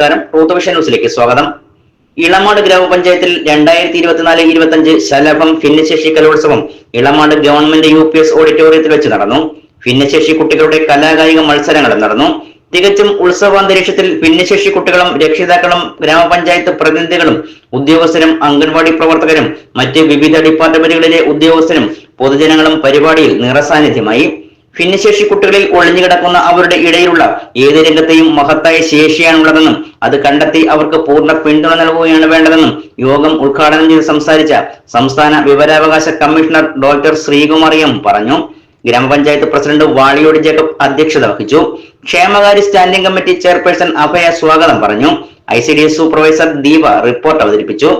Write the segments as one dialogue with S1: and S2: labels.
S1: നമസ്കാരം. Truth vision ന്യൂസിലേക്ക് സ്വാഗതം. ഇളമാട് ഗ്രാമപഞ്ചായത്തിൽ രണ്ടായിരത്തി ഇരുപത്തിനാല് ഇരുപത്തിയഞ്ച് ശലഭം ഭിന്നശേഷി കലോത്സവം Elamad government U P S ഓഡിറ്റോറിയത്തിൽ വെച്ച് നടന്നു. ഭിന്നശേഷി കുട്ടികളുടെ കലാകായിക മത്സരങ്ങളും നടന്നു. തികച്ചും ഉത്സവാന്തരീക്ഷത്തിൽ ഭിന്നശേഷി കുട്ടികളും രക്ഷിതാക്കളും ഗ്രാമപഞ്ചായത്ത് പ്രതിനിധികളും ഉദ്യോഗസ്ഥരും അംഗൻവാടി പ്രവർത്തകരും മറ്റ് വിവിധ ഡിപ്പാർട്ട്മെന്റുകളിലെ ഉദ്യോഗസ്ഥരും പൊതുജനങ്ങളും പരിപാടിയിൽ നിറസാന്നിധ്യമായി. ഭിന്നശേഷി കുട്ടികളിൽ ഒളിഞ്ഞുകിടക്കുന്ന അവരുടെ ഇടയിലുള്ള ഏത് രംഗത്തെയും മഹത്തായ ശേഷിയാണുള്ളതെന്നും അത് കണ്ടെത്തി അവർക്ക് പൂർണ പിന്തുണ നൽകുകയാണ് വേണ്ടതെന്നും യോഗം ഉദ്ഘാടനം ചെയ്ത് സംസാരിച്ച സംസ്ഥാന വിവരാവകാശ കമ്മീഷണർ ഡോക്ടർ ശ്രീകുമാർ എം പറഞ്ഞു. ഗ്രാമപഞ്ചായത്ത് പ്രസിഡന്റ് വാളിയോട് ജേക്കബ് അധ്യക്ഷത വഹിച്ചു. ക്ഷേമകാര്യ സ്റ്റാൻഡിംഗ് കമ്മിറ്റി ചെയർപേഴ്സൺ അഭയ സ്വാഗതം പറഞ്ഞു. ഐ സൂപ്പർവൈസർ ദീപ റിപ്പോർട്ട് അവതരിപ്പിച്ചു.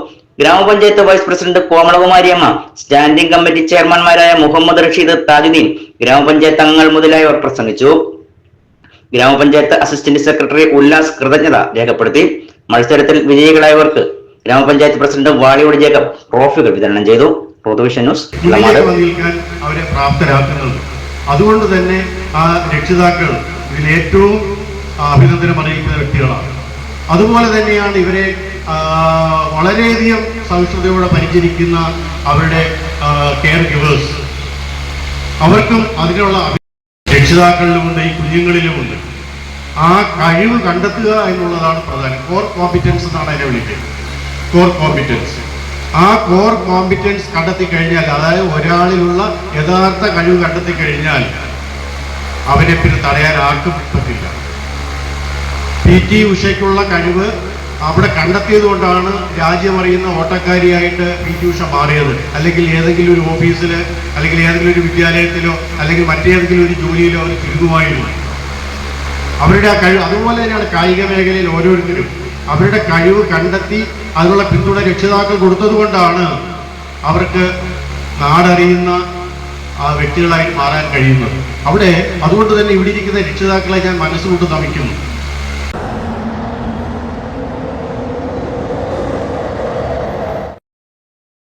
S1: ഗ്രാമപഞ്ചായത്ത് വൈസ് പ്രസിഡന്റ് കോമളകുമാരിയമ്മ സ്റ്റാൻഡിംഗ് കമ്മിറ്റി ചെയർമാൻമാരായ മുഹമ്മദ് റഷീദ് താജുദ്ദീൻ ഗ്രാമപഞ്ചായത്ത് അംഗങ്ങൾ മുതലായവർ പ്രസംഗിച്ചു. ഗ്രാമപഞ്ചായത്ത് അസിസ്റ്റന്റ് സെക്രട്ടറി ഉല്ലാസ് കൃതജ്ഞത രേഖപ്പെടുത്തി. മത്സരത്തിൽ വിജയികളായവർക്ക് ഗ്രാമപഞ്ചായത്ത് പ്രസിഡന്റ് വാളിയോട് ജേക്കബ് ട്രോഫികൾ വിതരണം ചെയ്തു. പൊതുവിഷൻ ന്യൂസ്
S2: അവരെ പ്രാപ്തരാക്കുന്നത്. അതുകൊണ്ട് തന്നെ ആ രക്ഷിതാക്കൾ ഇതിൽ ഏറ്റവും അഭിനന്ദനം അറിയിക്കുന്ന വ്യക്തികളാണ്. അതുപോലെ തന്നെയാണ് ഇവരെ വളരെയധികം സവിഷ്ണതയോടെ പരിചരിക്കുന്ന അവരുടെ കെയർ ഗിവേഴ്സ് അവർക്കും അതിനുള്ള രക്ഷിതാക്കളിലുമുണ്ട് ഈ കുഞ്ഞുങ്ങളിലുമുണ്ട് ആ കഴിവ് കണ്ടെത്തുക എന്നുള്ളതാണ് പ്രധാനം. കോർ കോമ്പിറ്റൻസ് എന്നാണ് അതിനെ വിളിക്കുന്നത്. കോർ കോമ്പിറ്റൻസ് ആ കോർ കോമ്പിറ്റൻസ് കണ്ടെത്തി കഴിഞ്ഞാൽ അതായത് ഒരാളിലുള്ള യഥാർത്ഥ കഴിവ് കണ്ടെത്തി കഴിഞ്ഞാൽ അവനെ പിന്നെ തടയാൻ ആർക്കും പറ്റില്ല. പി ടി ഉഷയ്ക്കുള്ള കഴിവ് അവിടെ കണ്ടെത്തിയത് കൊണ്ടാണ് രാജ്യം അറിയുന്ന ഓട്ടക്കാരിയായിട്ട് പി ടി ഉഷ മാറിയത്. അല്ലെങ്കിൽ ഏതെങ്കിലും ഒരു ഓഫീസിൽ അല്ലെങ്കിൽ ഏതെങ്കിലും ഒരു വിദ്യാലയത്തിലോ അല്ലെങ്കിൽ മറ്റേതെങ്കിലും ഒരു ജോലിയിലോ അവർ ചുരുങ്ങുമായിരുന്നു. അവരുടെ ആ കഴിവ് അതുപോലെ തന്നെയാണ് കായിക മേഖലയിൽ ഓരോരുത്തരും. അവരുടെ കഴിവ് കണ്ടെത്തി അതിനുള്ള പിന്തുണ രക്ഷിതാക്കൾ കൊടുത്തത് കൊണ്ടാണ് അവർക്ക് നാടറിയുന്ന ആ വ്യക്തികളായി മാറാൻ കഴിയുന്നത്. അവിടെ അതുകൊണ്ട് തന്നെ ഇവിടെ ഇരിക്കുന്ന രക്ഷിതാക്കളെ ഞാൻ മനസ്സുകൊണ്ട് നമിക്കുന്നു.